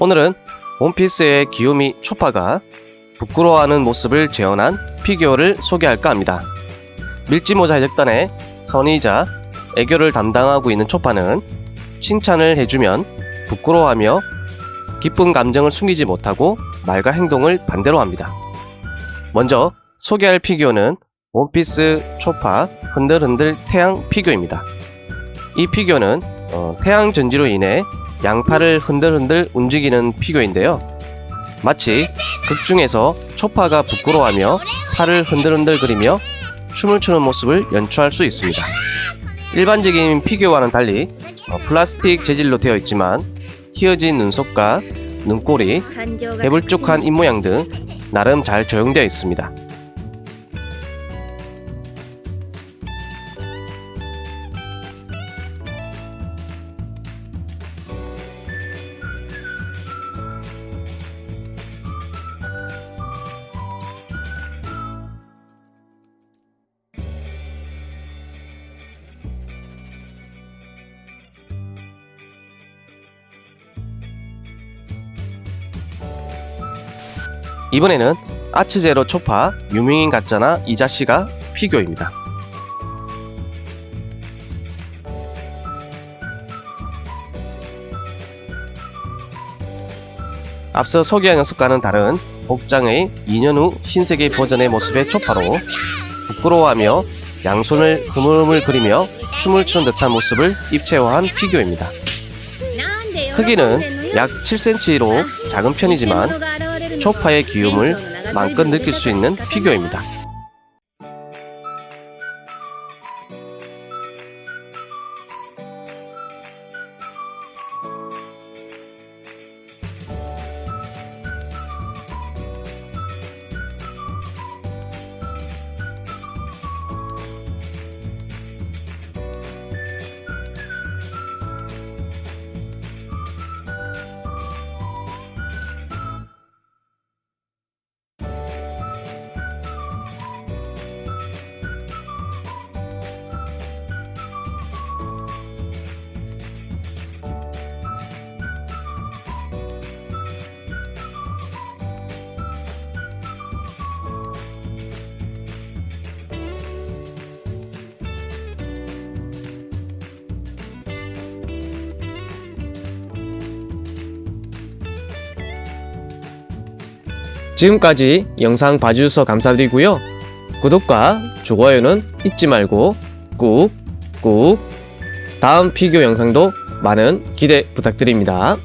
오늘은 원피스의 기요미 초파가 부끄러워하는 모습을 재현한 피규어를 소개할까 합니다. 밀지모자 해적단의 선의자 애교를 담당하고 있는 초파는 칭찬을 해주면 부끄러워하며 기쁜 감정을 숨기지 못하고 말과 행동을 반대로 합니다. 먼저 소개할 피규어는 원피스 초파 흔들흔들 태양 피규어입니다. 이 피규어는 어, 태양 전지로 인해 양팔을 흔들흔들 움직이는 피규어인데요. 마치 극 중에서 초파가 부끄러워하며 팔을 흔들흔들 그리며 춤을 추는 모습을 연출할 수 있습니다. 일반적인 피규어와는 달리 어, 플라스틱 재질로 되어 있지만 휘어진 눈썹과 눈꼬리, 해불쭉한 입모양 등 나름 잘 조형되어 있습니다. 이번에는 아츠제로 초파 유명인 가짜나 이자씨가 피규어입니다. 앞서 소개한 녀석과는 다른 복장의 2년 후 신세계 버전의 모습의 초파로 부끄러워하며 양손을 흐물흐물 그리며 춤을 추는 듯한 모습을 입체화한 피규어입니다. 크기는 약 7cm로 작은 편이지만 초파의 기움을 마음껏 느낄 수 있는 피규어입니다. 지금까지 영상 봐주셔서 감사드리고요. 구독과 좋아요는 잊지 말고 꾹꾹 다음 피규어 영상도 많은 기대 부탁드립니다.